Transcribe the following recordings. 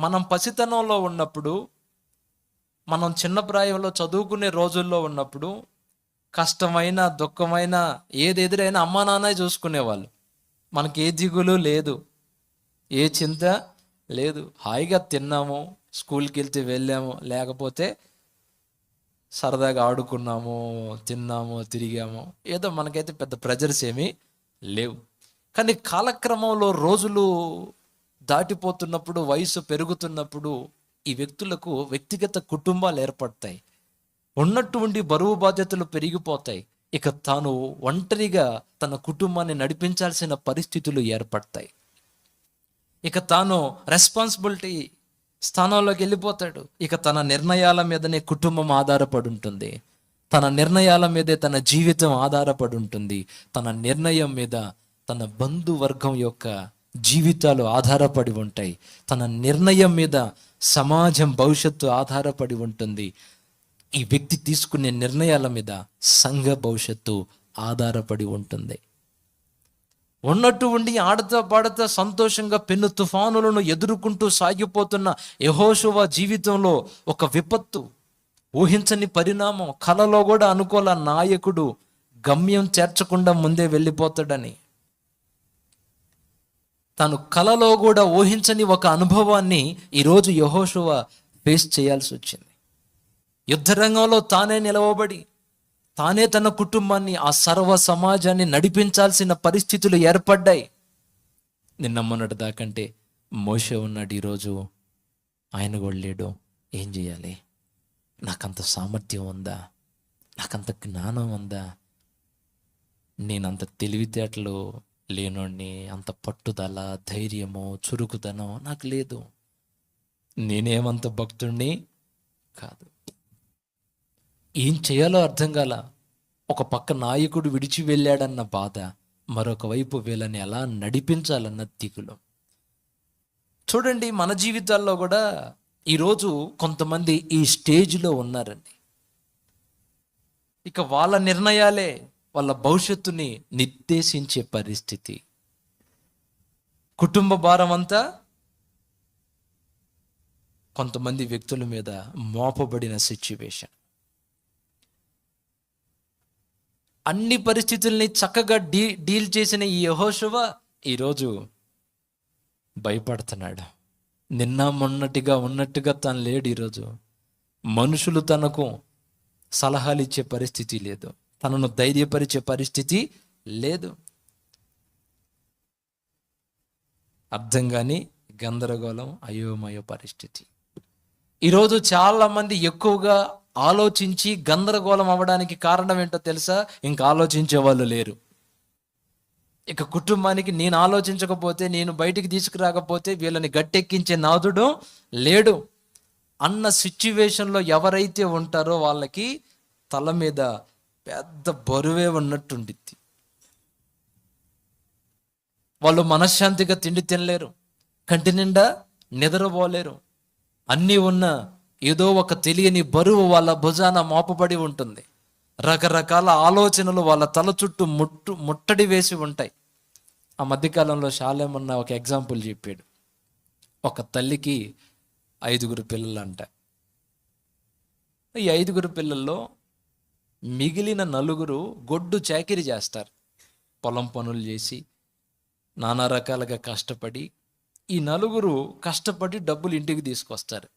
మనం పసితనంలో ఉన్నప్పుడు మనం చిన్న ప్రాయంలో చదువుకునే రోజుల్లో ఉన్నప్పుడు కష్టమైన దుఃఖమైన ఏది ఎదురైనా అమ్మా నాన్నే చూసుకునేవాళ్ళు. మనకి ఏ దిగులు లేదు ఏ చింత లేదు. హాయిగా తిన్నాము స్కూల్కి వెళ్తే వెళ్ళాము లేకపోతే సరదాగా ఆడుకున్నాము తిన్నాము తిరిగాము. ఏదో మనకైతే పెద్ద ప్రెజర్స్ ఏమీ లేవు. కానీ కాలక్రమంలో రోజులు దాటిపోతున్నప్పుడు వయసు పెరుగుతున్నప్పుడు ఈ వ్యక్తులకు వ్యక్తిగత కుటుంబాలు ఏర్పడతాయి. ఉన్నట్టు ఉండి బరువు బాధ్యతలు పెరిగిపోతాయి. ఇక తాను ఒంటరిగా తన కుటుంబాన్ని నడిపించాల్సిన పరిస్థితులు ఏర్పడతాయి. ఇక తాను రెస్పాన్సిబిలిటీ స్థానంలోకి వెళ్ళిపోతాడు. ఇక తన నిర్ణయాల మీదనే కుటుంబం ఆధారపడి ఉంటుంది. తన నిర్ణయాల మీదే తన జీవితం ఆధారపడి ఉంటుంది. తన నిర్ణయం మీద తన బంధువర్గం యొక్క జీవితాలు ఆధారపడి ఉంటాయి. తన నిర్ణయం మీద సమాజం భవిష్యత్తు ఆధారపడి ఉంటుంది. ఈ వ్యక్తి తీసుకునే నిర్ణయాల మీద సంఘ భవిష్యత్తు ఆధారపడి ఉంటుంది. ఉన్నట్టు ఉండి ఆడతా పాడతా సంతోషంగా పెను తుఫానులను ఎదుర్కొంటూ సాగిపోతున్న యహోషువ జీవితంలో ఒక విపత్తు ఊహించని పరిణామం కలలో కూడా అనుకోల నాయకుడు గమ్యం చేర్చకుండా ముందే వెళ్ళిపోతాడని తను కలలో కూడా ఊహించని ఒక అనుభవాన్ని ఈరోజు యహోశువ ఫేస్ చేయాల్సి వచ్చింది. యుద్ధరంగంలో తానే నిలవబడి తానే తన కుటుంబాన్ని ఆ సర్వ సమాజాన్ని నడిపించాల్సిన పరిస్థితులు ఏర్పడ్డాయి. నిన్న మొన్నటి దాకంటే మోసే ఉన్నాడు ఈరోజు. ఆయన కూడా లేడు. ఏం చేయాలి? నాకంత సామర్థ్యం ఉందా? నాకంత జ్ఞానం ఉందా? నేనంత తెలివితేటలు లేనోడిని అంత పట్టుదల ధైర్యము చురుకుదనం నాకు లేదు. నేనేమంత భక్తుడిని కాదు. ఏం చేయాలో అర్థం కాల. ఒక పక్క నాయకుడు విడిచి వెళ్ళాడన్న బాధ మరొక వైపు వీళ్ళని ఎలా నడిపించాలన్న దిగులు. చూడండి మన జీవితాల్లో కూడా ఈరోజు కొంతమంది ఈ స్టేజ్లో ఉన్నారండి. ఇక వాళ్ళ నిర్ణయాలే వాళ్ళ భవిష్యత్తుని నిర్దేశించే పరిస్థితి. కుటుంబ భారం అంతా కొంతమంది వ్యక్తుల మీద మోపబడిన సిచ్యువేషన్ అన్ని పరిస్థితుల్ని చక్కగా డీ డీల్ చేసిన ఈ యహోశవ ఈరోజు భయపడుతున్నాడు. నిన్న మొన్నటిగా ఉన్నట్టుగా తను లేడు ఈరోజు. మనుషులు తనకు సలహాలు ఇచ్చే పరిస్థితి లేదు. తనను ధైర్యపరిచే పరిస్థితి లేదు. అర్థం కాని గందరగోళం అయోమయ పరిస్థితి. ఈరోజు చాలామంది ఎక్కువగా ఆలోచించి గందరగోళం అవ్వడానికి కారణం ఏంటో తెలుసా? ఇంకా ఆలోచించే వాళ్ళు లేరు. ఇక కుటుంబానికి నేను ఆలోచించకపోతే నేను బయటికి తీసుకురాకపోతే వీళ్ళని గట్టెక్కించే నాదుడు లేడు. అన్న సిచ్యువేషన్లో ఎవరైతే ఉంటారో వాళ్ళకి తల మీద పెద్ద బరువే ఉన్నట్టుండిద్ది. వాళ్ళు మనశ్శాంతిగా తిండి తినలేరు కంటి నిండా నిద్రపోలేరు. అన్నీ ఉన్న ఏదో ఒక తెలియని బరువు వాళ్ళ భుజాన మోపబడి ఉంటుంది. రకరకాల ఆలోచనలు వాళ్ళ తల చుట్టూ ముట్టు ముట్టడి వేసి ఉంటాయి. ఆ మధ్యకాలంలో శాలేమన్న ఒక ఎగ్జాంపుల్ చెప్పాడు. ఒక తల్లికి ఐదుగురు పిల్లలు అంట ఈ ఐదుగురు పిల్లల్లో మిగిలిన నలుగురు గొడ్డు చాకిరి చేస్తారు. పొలం పనులు చేసి నానా రకాలుగా కష్టపడి ఈ నలుగురు కష్టపడి డబ్బులు ఇంటికి తీసుకొస్తారు.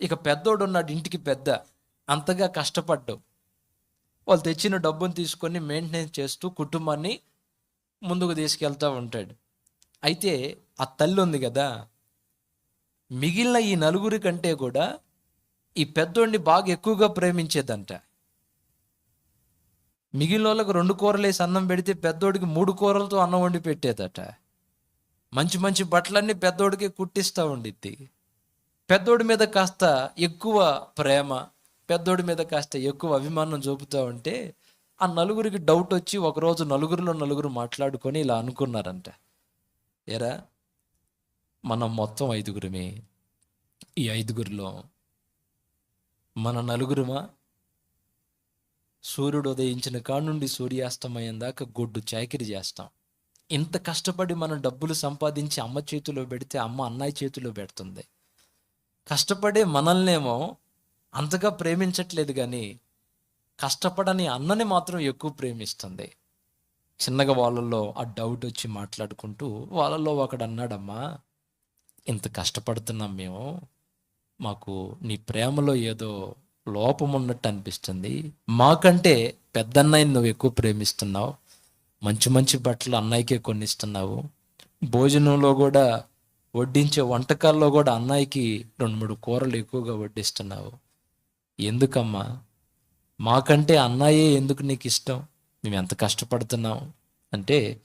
ఇక పెద్దోడు ఉన్నాడు ఇంటికి పెద్ద అంతగా కష్టపడ్డావు వాళ్ళు తెచ్చిన డబ్బును తీసుకొని మెయింటెనెన్స్ చేస్తూ కుటుంబాన్ని ముందుకు తీసుకెళ్తూ ఉంటాడు. అయితే ఆ తల్లి ఉంది కదా మిగిలిన ఈ నలుగురి కంటే కూడా ఈ పెద్దోడిని బాగా ఎక్కువగా ప్రేమించేదంట. మిగిలిన వాళ్ళకి రెండు కూరలు వేసి అన్నం పెడితే పెద్దోడికి మూడు కూరలతో అన్నం వండి పెట్టేదట. మంచి మంచి బట్టలన్నీ పెద్దోడికి కుట్టిస్తూ ఉండిద్ది. పెద్దోడి మీద కాస్త ఎక్కువ ప్రేమ పెద్దోడి మీద కాస్త ఎక్కువ అభిమానం చూపుతూ ఉంటే ఆ నలుగురికి డౌట్ వచ్చి ఒకరోజు నలుగురిలో నలుగురు మాట్లాడుకొని ఇలా అనుకున్నారంట. ఎరా మనం మొత్తం ఐదుగురమే. ఈ ఐదుగురిలో మన నలుగురుమా? సూర్యుడు ఉదయించిన కాడ నుండి సూర్యాస్తమయం దాకా గొడ్డు చాకిరి చేస్తాం. ఇంత కష్టపడి మనం డబ్బులు సంపాదించి అమ్మ చేతిలో పెడితే అమ్మ అన్నయ్య చేతిలో పెడుతుంది. కష్టపడే మనల్నేమో అంతగా ప్రేమించట్లేదు కానీ కష్టపడని అన్నని మాత్రం ఎక్కువ ప్రేమిస్తుంది. చిన్నగా వాళ్ళల్లో ఆ డౌట్ వచ్చి మాట్లాడుకుంటూ వాళ్ళల్లో ఒకడు అన్నాడమ్మా ఇంత కష్టపడుతున్నాం మేము మాకు నీ ప్రేమలో ఏదో లోపం ఉన్నట్టు అనిపిస్తుంది మాకంటే పెద్దన్నయ్యని నువ్వు ఎక్కువ ప్రేమిస్తున్నావు. మంచి మంచి బట్టలు అన్నయ్యకే కొనిస్తున్నావు. భోజనంలో కూడా వడ్డించే వంటకాల్లో కూడా అన్నయ్యకి రెండు మూడు కూరలు ఎక్కువగా వడ్డిస్తున్నావు. ఎందుకమ్మా? మాకంటే అన్నయ్యే ఎందుకు నీకు ఇష్టం? మేము ఎంత కష్టపడుతున్నాం అంటే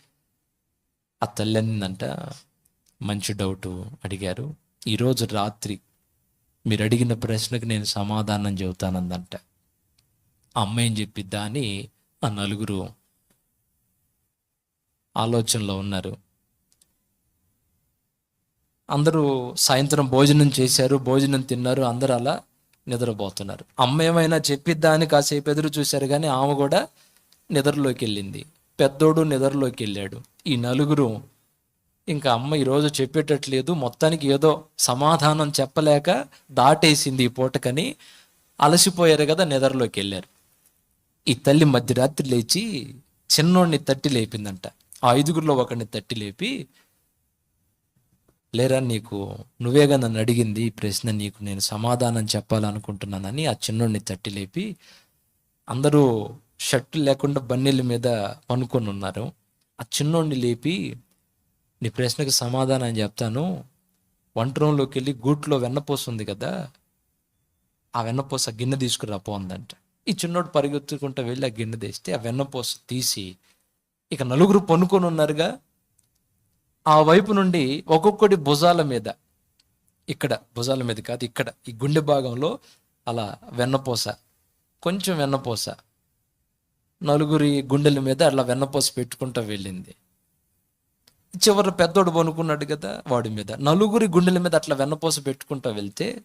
ఆ తల్లి అంట మంచి డౌట్ అడిగారు. ఈరోజు రాత్రి మీరు అడిగిన ప్రశ్నకు నేను సమాధానం చెబుతానందంట. ఆ అమ్మ ఏం చెప్పిద్దా అని ఆ నలుగురు ఆలోచనలో ఉన్నారు. అందరూ సాయంత్రం భోజనం చేశారు భోజనం తిన్నారు అందరూ అలా నిద్రపోతున్నారు. అమ్మ ఏమైనా చెప్పిద్దా అని కాసేపు ఎదురు చూశారు కానీ ఆమె కూడా నిద్రలోకి వెళ్ళింది పెద్దోడు నిద్రలోకి వెళ్ళాడు ఈ నలుగురు ఇంకా అమ్మ ఈరోజు చెప్పేటట్లేదు. మొత్తానికి ఏదో సమాధానం చెప్పలేక దాటేసింది ఈ పూటకని. అలసిపోయారు కదా నిద్రలోకి వెళ్ళారు. ఈ తల్లి మధ్యరాత్రి లేచి చిన్నోడిని తట్టి లేపిందంట. ఆ ఐదుగురిలో ఒకరిని తట్టి లేపి లేరా నీకు నువ్వేగా నన్ను అడిగింది ఈ ప్రశ్న నీకు నేను సమాధానం చెప్పాలనుకుంటున్నానని. ఆ చిన్నోడిని తట్టి లేపి అందరూ షర్టు లేకుండా బన్నీల మీద పనుకొని ఉన్నారు. ఆ చిన్నోడిని లేపి నీ ప్రశ్నకు సమాధానం చెప్తాను. వంట రూమ్లోకి వెళ్ళి గూట్లో వెన్నపూస ఉంది కదా ఆ వెన్నపూస గిన్నె తీసుకురా పోందంట ఈ చిన్నోడు పరిగెత్తుకుంటూ వెళ్ళి ఆ గిన్నె తెస్తే ఆ వెన్నపూస తీసి ఇక నలుగురు పనుకొని ఉన్నారుగా. ఆ వైపు నుండి ఒక్కొక్కటి భుజాల మీద ఇక్కడ భుజాల మీద కాదు ఇక్కడ ఈ గుండె భాగంలో అలా వెన్నపూస కొంచెం వెన్నపూస నలుగురి గుండెల మీద అట్లా వెన్నపూస పెట్టుకుంటూ వెళ్ళింది. చివరి పెద్దోడు పనుకున్నాడు కదా వాడి మీద. నలుగురి గుండెల మీద అట్లా వెన్నపూస పెట్టుకుంటూ వెళ్తే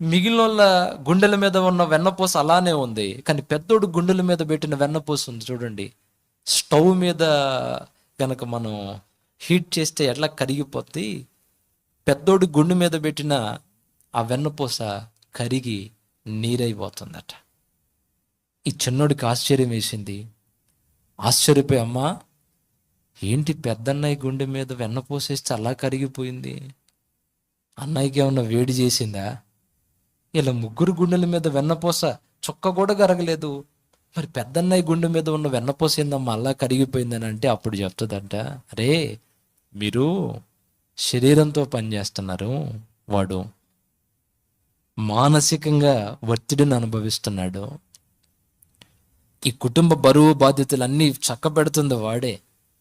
మిగిలిన వాళ్ళ గుండెల మీద ఉన్న వెన్నపూస అలానే ఉంది. కానీ పెద్దోడు గుండెల మీద పెట్టిన వెన్నపూస ఉంది చూడండి. స్టవ్ మీద గనక మనం హీట్ చేస్తే ఎట్లా కరిగిపోద్ది? పెద్దోడు గుండె మీద పెట్టిన ఆ వెన్నపూస కరిగి నీరైపోతుందట. ఈ చిన్నోడికి ఆశ్చర్యం వేసింది. ఆశ్చర్యపోయి అమ్మా ఏంటి పెద్దన్నయ్య గుండె మీద వెన్న పోసేసి అలా కరిగిపోయింది? అన్నయ్యకి ఏమన్నా వేడి చేసిందా? ఇలా ముగ్గురు గుండెల మీద వెన్నపోస చుక్క కూడా కరగలేదు. మరి పెద్దన్నయ్య గుండె మీద ఉన్న వెన్నపోస ఏందమ్మా అలా కరిగిపోయిందని అంటే అప్పుడు చెప్తుందంట. అరే మీరు శరీరంతో పనిచేస్తున్నారు వాడు మానసికంగా ఒత్తిడిని అనుభవిస్తున్నాడు. ఈ కుటుంబ బరువు బాధ్యతలు అన్నీ చక్కబెడుతుంది వాడే.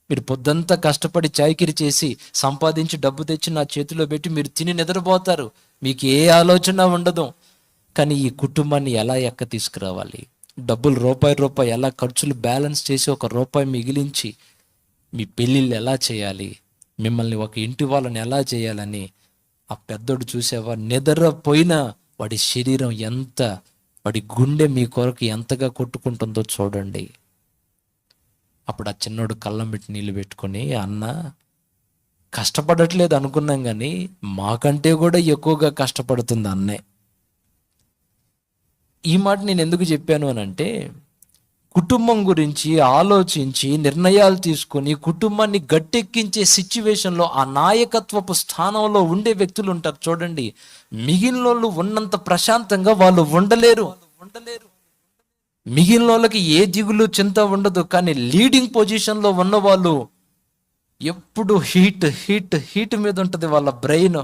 మీరు పొద్దంతా కష్టపడి చాకిరి చేసి సంపాదించి డబ్బు తెచ్చి నా చేతిలో పెట్టి మీరు తిని నిద్రపోతారు. మీకు ఏ ఆలోచన ఉండదు. కానీ ఈ కుటుంబాన్ని ఎలా ఎక్క తీసుకురావాలి? డబ్బులు రూపాయి రూపాయి ఎలా ఖర్చులు బ్యాలెన్స్ చేసి ఒక రూపాయి మిగిలించి మీ పెళ్ళిళ్ళు ఎలా చేయాలి? మిమ్మల్ని ఒక ఇంటి వాళ్ళని ఎలా చేయాలని? ఆ పెద్దోడు చూసేవా? నిద్రపోయినా వాడి శరీరం ఎంత? వాడి గుండె మీ కొరకు ఎంతగా కొట్టుకుంటుందో చూడండి. అప్పుడు ఆ చిన్నోడు కళ్ళం పెట్టి నీళ్ళు పెట్టుకొని అన్న కష్టపడట్లేదు అనుకున్నాం కానీ మాకంటే కూడా ఎక్కువగా కష్టపడుతుంది అన్నే. ఈ మాట నేను ఎందుకు చెప్పాను అని అంటే కుటుంబం గురించి ఆలోచించి నిర్ణయాలు తీసుకొని కుటుంబాన్ని గట్టెక్కించే సిచ్యువేషన్లో ఆ నాయకత్వపు స్థానంలో ఉండే వ్యక్తులు ఉంటారు చూడండి. మిగిలిన వాళ్ళు ఉన్నంత ప్రశాంతంగా వాళ్ళు ఉండలేరు ఉండలేరు. మిగిలిన వాళ్ళకి ఏ దిగులు చింత ఉండదు కానీ లీడింగ్ పొజిషన్లో ఉన్న వాళ్ళు ఎప్పుడు హీట్ హీట్ హీట్ మీద ఉంటుంది వాళ్ళ బ్రెయిన్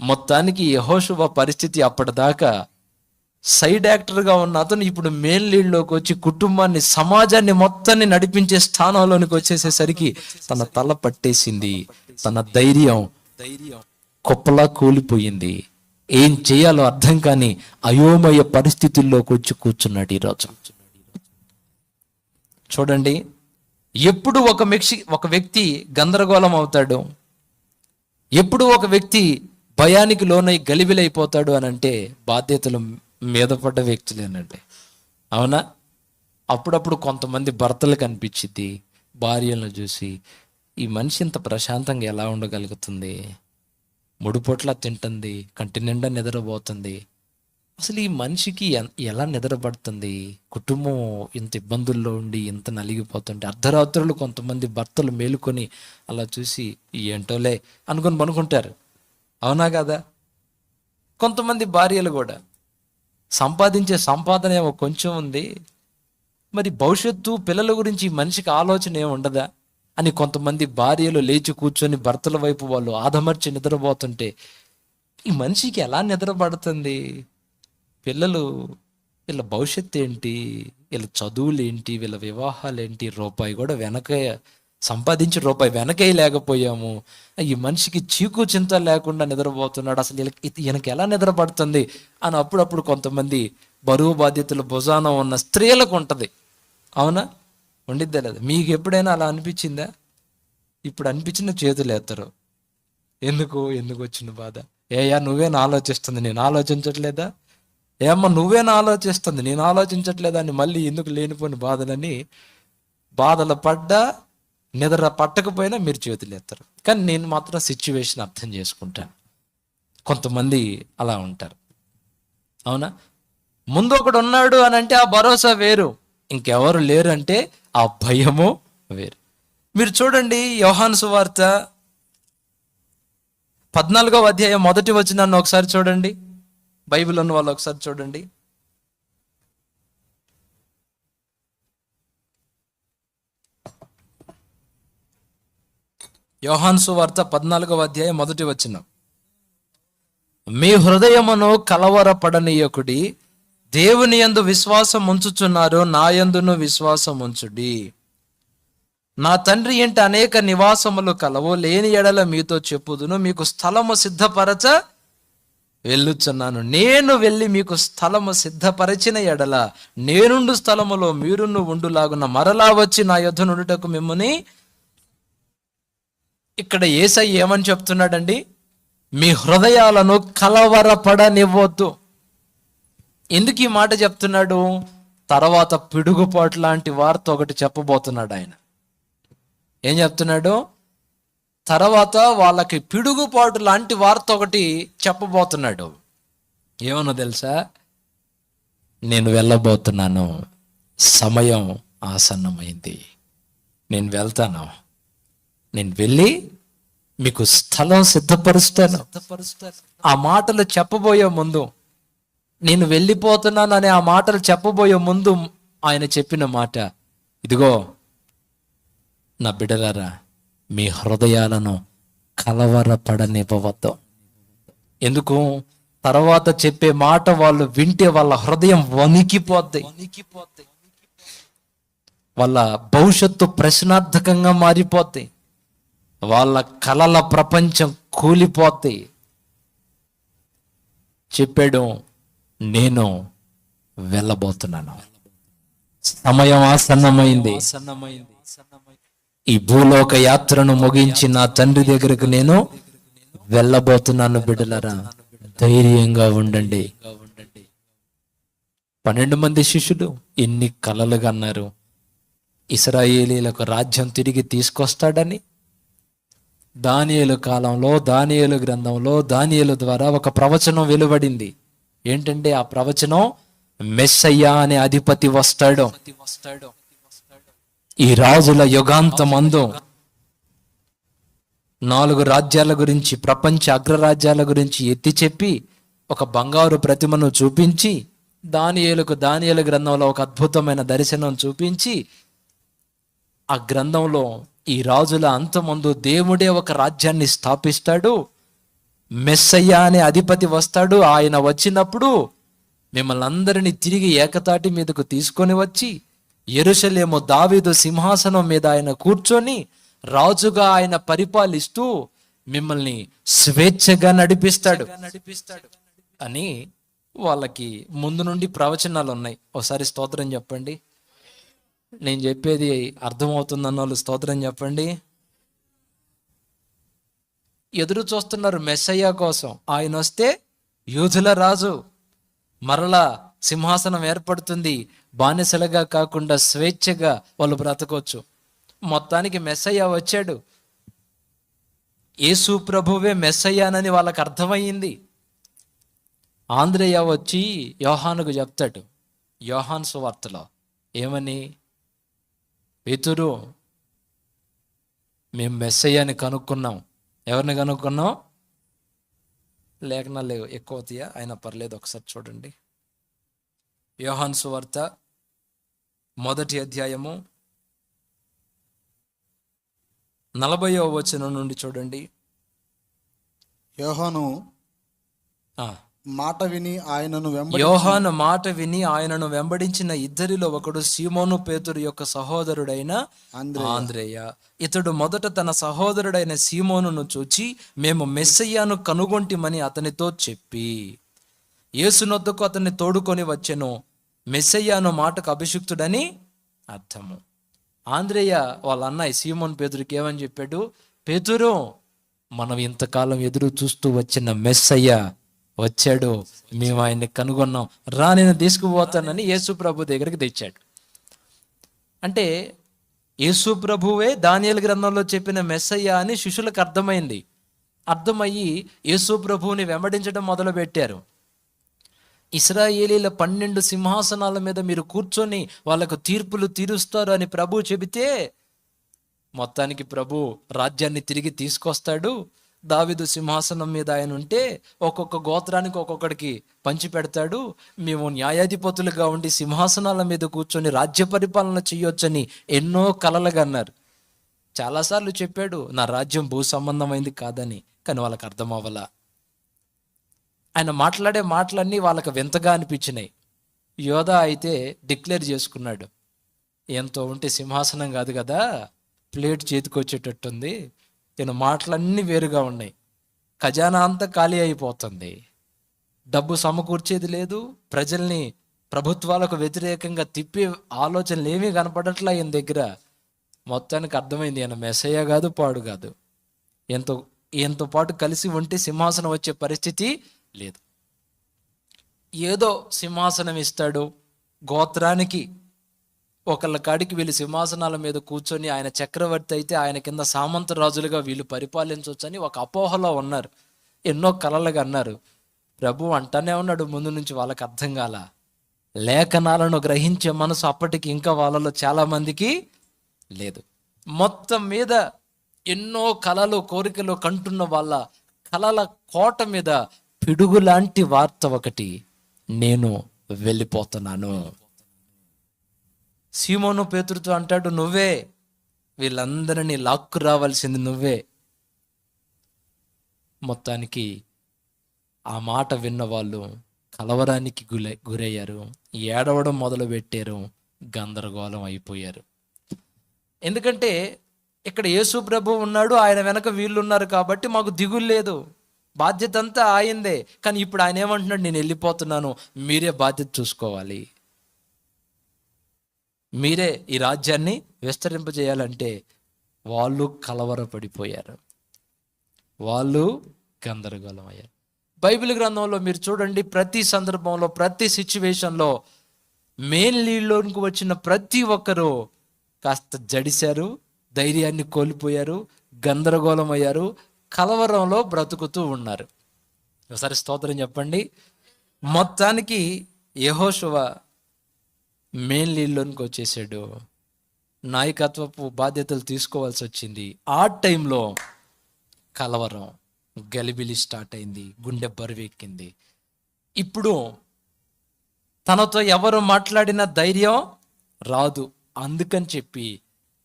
మొత్తానికి యహోశువ పరిస్థితి అప్పటిదాకా సైడ్ యాక్టర్గా ఉన్న అతను ఇప్పుడు మెయిన్ లీడ్లోకి వచ్చి కుటుంబాన్ని సమాజాన్ని మొత్తాన్ని నడిపించే స్థానంలోనికి వచ్చేసేసరికి తన తల పట్టేసింది. తన ధైర్యం ధైర్యం కుప్పలా కూలిపోయింది. ఏం చేయాలో అర్థం కాని అయోమయ పరిస్థితుల్లోకి వచ్చి కూర్చున్నాడు ఈరోజు చూడండి ఎప్పుడు ఒక మెక్షి ఒక వ్యక్తి గందరగోళం అవుతాడు? ఎప్పుడు ఒక వ్యక్తి భయానికి లోనై గలిబిలైపోతాడు అని అంటే బాధ్యతలు మీద పడ్డ వ్యక్తులేనండి. అవునా? అప్పుడప్పుడు కొంతమంది భర్తలు కనిపించింది భార్యలను చూసి ఈ మనిషి ఇంత ప్రశాంతంగా ఎలా ఉండగలుగుతుంది? మూడు పూట్ల తింటుంది కంటి నిండా నిద్రపోతుంది. అసలు ఈ మనిషికి ఎన్- ఎలా నిద్రపడుతుంది? కుటుంబం ఇంత ఇబ్బందుల్లో ఉండి ఇంత నలిగిపోతుంటే అర్ధరాత్రులు కొంతమంది భర్తలు మేలుకొని అలా చూసి ఏంటోలే అనుకొని పనుకుంటారు. అవునా కదా? కొంతమంది భార్యలు కూడా. సంపాదించే సంపాదన ఏమో కొంచెం ఉంది. మరి భవిష్యత్తు పిల్లల గురించి మనిషికి ఆలోచన ఏమి ఉండదా? అని కొంతమంది భార్యలు లేచి కూర్చొని భర్తల వైపు వాళ్ళు ఆదమర్చి నిద్రపోతుంటే ఈ మనిషికి ఎలా నిద్రపడుతుంది పిల్లలు వీళ్ళ భవిష్యత్తు ఏంటి? వీళ్ళ చదువులు ఏంటి వీళ్ళ వివాహాలు ఏంటి రూపాయి కూడా వెనక సంపాదించి రూపాయి వెనకే లేకపోయాము. ఈ మనిషికి చీకు చింత లేకుండా నిద్రపోతున్నాడు. అసలు ఈయనకి ఎలా నిద్రపడుతుంది అని అప్పుడప్పుడు కొంతమంది బరువు బాధ్యతలు భుజాన ఉన్న స్త్రీలకు ఉంటుంది. అవునా? ఉండిద్దా లేదా మీకు ఎప్పుడైనా అలా అనిపించిందా? ఇప్పుడు అనిపించిన చేతులు ఎత్తరు. ఎందుకు? ఎందుకు వచ్చిన బాధ? ఏయా నువ్వేనా ఆలోచిస్తుంది. నేను ఆలోచించట్లేదా? ఏమ్మా నువ్వేనా ఆలోచిస్తుంది. నేను ఆలోచించట్లేదా అని మళ్ళీ ఎందుకు లేనిపోయిన బాధలని బాధలు పడ్డా నిద్ర పట్టకపోయినా మీరు చేతులు ఎత్తారు. కానీ నేను మాత్రం సిచ్యువేషన్ అర్థం చేసుకుంటాను. కొంతమంది అలా ఉంటారు. అవునా? ముందు ఒకడు ఉన్నాడు అని అంటే ఆ భరోసా వేరు. ఇంకెవరు లేరు అంటే ఆ భయము వేరు. మీరు చూడండి యోహాను సువార్త పద్నాలుగవ అధ్యాయం మొదటి వచ్చినాన్ని ఒకసారి చూడండి. బైబిల్ ఉన్న వాళ్ళు ఒకసారి చూడండి. యోహాన్ సువార్త పద్నాలుగవ అధ్యాయం మొదటి వచ్చిన మీ హృదయమును కలవరపడనీయకుడి దేవుని యందు విశ్వాసం ఉంచుచున్నారు నా యందును విశ్వాసం ఉంచుడి. నా తండ్రి ఇంటి అనేక నివాసములు కలవు లేని ఎడల మీతో చెప్పుదును మీకు స్థలము సిద్ధపరచ వెళ్ళుచున్నాను. నేను వెళ్ళి మీకు స్థలము సిద్ధపరచిన ఎడల నేనుండు స్థలములో మీరును ఉండులాగున మరలా వచ్చి నా యుద్ధ నుండుటకు మిమ్మల్ని ఇక్కడ ఏసై ఏమని చెప్తున్నాడండి? మీ హృదయాలను కలవరపడనివ్వద్దు. ఎందుకు ఈ మాట చెప్తున్నాడు? తర్వాత పిడుగుపాటు లాంటి వార్త ఒకటి చెప్పబోతున్నాడు ఆయన. ఏం చెప్తున్నాడు? తర్వాత వాళ్ళకి పిడుగుపాటు లాంటి వార్త ఒకటి చెప్పబోతున్నాడు. ఏమన్నా తెలుసా? నేను వెళ్ళబోతున్నాను. సమయం ఆసన్నమైంది. నేను వెళ్తాను. నేను వెళ్ళి మీకు స్థలం సిద్ధపరుస్తాను. ఆ మాటలు చెప్పబోయే ముందు నేను వెళ్ళిపోతున్నాను అనే ఆ మాటలు చెప్పబోయే ముందు ఆయన చెప్పిన మాట ఇదిగో నా బిడ్డలారా మీ హృదయాలను కలవరపడనివ్వవద్దు. ఎందుకు? తర్వాత చెప్పే మాట వాళ్ళు వింటే వాళ్ళ హృదయం వణికిపోద్ది. వాళ్ళ భవిష్యత్తు ప్రశ్నార్థకంగా మారిపోద్ది. వాళ్ళ కలల ప్రపంచం కూలిపోద్ది. చెప్పాడు నేను వెళ్ళబోతున్నాను. సమయం ఆసన్నమైంది. ఈ భూలోక యాత్రను ముగించి నా తండ్రి దగ్గరకు నేను వెళ్ళబోతున్నాను బిడ్డలరా. ధైర్యంగా ఉండండి. పన్నెండు మంది శిష్యులు ఎన్ని కలలుగా అన్నారు. ఇస్రాయేలీలకు రాజ్యం తిరిగి తీసుకొస్తాడని దానియలు కాలంలో దానియలు గ్రంథంలో దానియలు ద్వారా ఒక ప్రవచనం వెలువడింది. ఏంటంటే ఆ ప్రవచనం మెస్సయ్యా అనే అధిపతి వస్తాడు. ఈ రాజుల యుగాంతమందు నాలుగు రాజ్యాల గురించి ప్రపంచ అగ్రరాజ్యాల గురించి ఎత్తి చెప్పి ఒక బంగారు ప్రతిమను చూపించి దానియేలకు దానియేలు గ్రంథంలో ఒక అద్భుతమైన దర్శనం చూపించి ఆ గ్రంథంలో ఈ రాజుల అంతమందు దేవుడే ఒక రాజ్యాన్ని స్థాపిస్తాడు. మెస్సయ్య అనే అధిపతి వస్తాడు. ఆయన వచ్చినప్పుడు మిమ్మల్ని అందరినీ తిరిగి ఏకతాటి మీదకు తీసుకొని వచ్చి ఎరుసలేము దావీదు సింహాసనం మీద ఆయన కూర్చొని రాజుగా ఆయన పరిపాలిస్తూ మిమ్మల్ని స్వేచ్ఛగా నడిపిస్తాడు నడిపిస్తాడు. అని వాళ్ళకి ముందు నుండి ప్రవచనాలు ఉన్నాయి. ఒకసారి స్తోత్రం చెప్పండి. నేను చెప్పేది అర్థమవుతుందన్న వాళ్ళు స్తోత్రం చెప్పండి. ఎదురు చూస్తున్నారు మెస్సయ్య కోసం. ఆయన వస్తే యూదుల రాజు మరలా సింహాసనం ఏర్పడుతుంది. బానిసలుగా కాకుండా స్వేచ్ఛగా వాళ్ళు బ్రతకొచ్చు. మొత్తానికి మెస్సయ్య వచ్చాడు. యేసు ప్రభువే మెస్సయ్యానని వాళ్ళకి అర్థమయ్యింది. ఆంధ్రయ్య వచ్చి యోహానుకు చెప్తాడు. యోహాన్ సువార్తలో ఏమని? పేతురు మేము మెస్సయ్యని కనుక్కున్నాం. ఎవరిని కనుక్కున్నాం లేఖనాలు లేవు. ఎక్కువ తీయ? అయినా పర్లేదు ఒకసారి చూడండి. యోహాన్ సువార్త మొదటి అధ్యాయము నలభయో వచనం నుండి చూడండి. యోహాను మాట విని ఆయనను యోహాను మాట విని ఆయనను వెంబడించిన ఇద్దరిలో ఒకడు సీమోను పేతురు యొక్క సహోదరుడైన. ఆంద్రేయ. ఇతడు మొదట తన సహోదరుడైన సీమోనును చూచి మేము మెస్సయ్యాను కనుగొంటిమని అతనితో చెప్పి యేసునొద్దకు అతన్ని తోడుకొని వచ్చెను. మెస్సయ్యాను మాటకు అభిషిక్తుడని అర్థము. ఆంద్రేయ వాళ్ళ అన్నయ్య సీమోన్ పేతురికి ఏమని చెప్పాడు పేతురు మనం ఇంతకాలం ఎదురు చూస్తూ వచ్చిన మెస్సయ్య వచ్చాడు. మేము ఆయన్ని కనుగొన్నాం. రా నేను తీసుకుపోతానని యేసు ప్రభు దగ్గరికి తెచ్చాడు. అంటే యేసు ప్రభువే దానియల గ్రంథంలో చెప్పిన మెస్సయ్య అని శిష్యులకు అర్థమైంది. అర్థమయ్యి యేసు ప్రభువుని వెంబడించడం మొదలుపెట్టారు. ఇస్రాయేలీల పన్నెండు సింహాసనాల మీద మీరు కూర్చొని వాళ్ళకు తీర్పులు తీరుస్తారు అని ప్రభు చెబితే మొత్తానికి ప్రభు రాజ్యాన్ని తిరిగి తీసుకొస్తాడు. దావిదు సింహాసనం మీద ఆయన ఉంటే ఒక్కొక్క గోత్రానికి ఒక్కొక్కడికి పంచి పెడతాడు. మేము న్యాయాధిపతులుగా ఉండి సింహాసనాల మీద కూర్చొని రాజ్య పరిపాలన చేయొచ్చని ఎన్నో కలలుగా అన్నారు. చాలాసార్లు చెప్పాడు నా రాజ్యం భూ సంబంధమైంది కాదని కానీ వాళ్ళకి అర్థం అవ్వలా. ఆయన మాట్లాడే మాటలన్నీ వాళ్ళకి వింతగా అనిపించినాయి. యోధా అయితే డిక్లేర్ చేసుకున్నాడు. ఎంతో ఉంటే సింహాసనం కాదు కదా ప్లేట్ చేతికి వచ్చేటట్టుంది మాటలన్నీ వేరుగా ఉన్నాయి. ఖజానా అంతా ఖాళీ అయిపోతుంది. డబ్బు సమకూర్చేది లేదు. ప్రజల్ని ప్రభుత్వాలకు వ్యతిరేకంగా తిప్పే ఆలోచనలు ఏమీ కనపడట్లే ఈయన దగ్గర. మొత్తానికి అర్థమైంది ఈయన మెసయ్య కాదు పాడు కాదు. ఎంతో ఈయనతో పాటు కలిసి ఉంటే సింహాసనం వచ్చే పరిస్థితి లేదు. ఏదో సింహాసనం ఇస్తాడు. గోత్రానికి ఒకళ్ళ కాడికి వీళ్ళు సింహాసనాల మీద కూర్చొని ఆయన చక్రవర్తి అయితే ఆయన కింద సామంత రాజులుగా వీళ్ళు పరిపాలించవచ్చని ఒక అపోహలో ఉన్నారు. ఎన్నో కలలుగా అన్నారు. ప్రభు అంటనే ఉన్నాడు ముందు నుంచి వాళ్ళకి అర్థం కాల. లేఖనాలను గ్రహించే మనసు అప్పటికి ఇంకా వాళ్ళలో చాలామందికి లేదు. మొత్తం మీద ఎన్నో కలలు కోరికలు కంటున్న వాళ్ళ కలల కోట మీద పిడుగు లాంటి వార్త ఒకటి నేను వెళ్ళిపోతున్నాను. సీమోను పేతురుతో అంటాడు నువ్వే వీళ్ళందరినీ లాక్కు రావాల్సింది నువ్వే. మొత్తానికి ఆ మాట విన్న వాళ్ళు కలవరానికి గులై గురయ్యారు. ఏడవడం మొదలు పెట్టారు గందరగోళం అయిపోయారు. ఎందుకంటే ఇక్కడ యేసు ప్రభు ఉన్నాడు ఆయన వెనక వీళ్ళు ఉన్నారు కాబట్టి మాకు దిగులు లేదు. బాధ్యత అంతా ఆయందే కానీ ఇప్పుడు ఆయన ఏమంటున్నాడు నేను వెళ్ళిపోతున్నాను. మీరే బాధ్యత చూసుకోవాలి. మీరే ఈ రాజ్యాన్ని విస్తరింపజేయాలంటే వాళ్ళు కలవరపడిపోయారు. వాళ్ళు గందరగోళం అయ్యారు బైబిల్ గ్రంథంలో మీరు చూడండి ప్రతి సందర్భంలో ప్రతి సిచ్యువేషన్లో మెయిన్ లీడ్లోనికి వచ్చిన ప్రతి ఒక్కరూ కాస్త జడిశారు ధైర్యాన్ని కోల్పోయారు గందరగోళం అయ్యారు కలవరంలో బ్రతుకుతూ ఉన్నారు. ఒకసారి స్తోత్రం చెప్పండి. మొత్తానికి యెహోషువ మెయిన్ లీడ్లోనికి వచ్చేసాడు. నాయకత్వపు బాధ్యతలు తీసుకోవాల్సి వచ్చింది. ఆ టైంలో కలవరం గలిబిలి స్టార్ట్ అయింది. గుండె బరువెక్కింది. ఇప్పుడు తనతో ఎవరు మాట్లాడిన ధైర్యం రాదు. అందుకని చెప్పి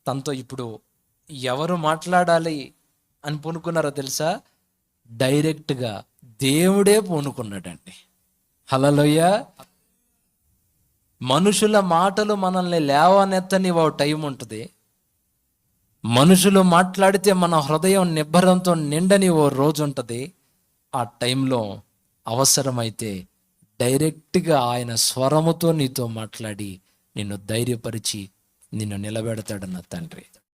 తనతో ఇప్పుడు ఎవరు మాట్లాడాలి అని పూనుకున్నారో తెలుసా? డైరెక్ట్గా దేవుడే పూనుకున్నాడండి. హలలోయ మనుషుల మాటలు మనల్ని లేవనెత్తని ఓ టైం ఉంటుంది. మనుషులు మాట్లాడితే మన హృదయం నిబ్బరంతో నిండని ఓ రోజు ఉంటుంది. ఆ టైంలో అవసరమైతే డైరెక్ట్గా ఆయన స్వరముతో నీతో మాట్లాడి నిన్ను ధైర్యపరిచి నిన్ను నిలబెడతాడు నా తండ్రి.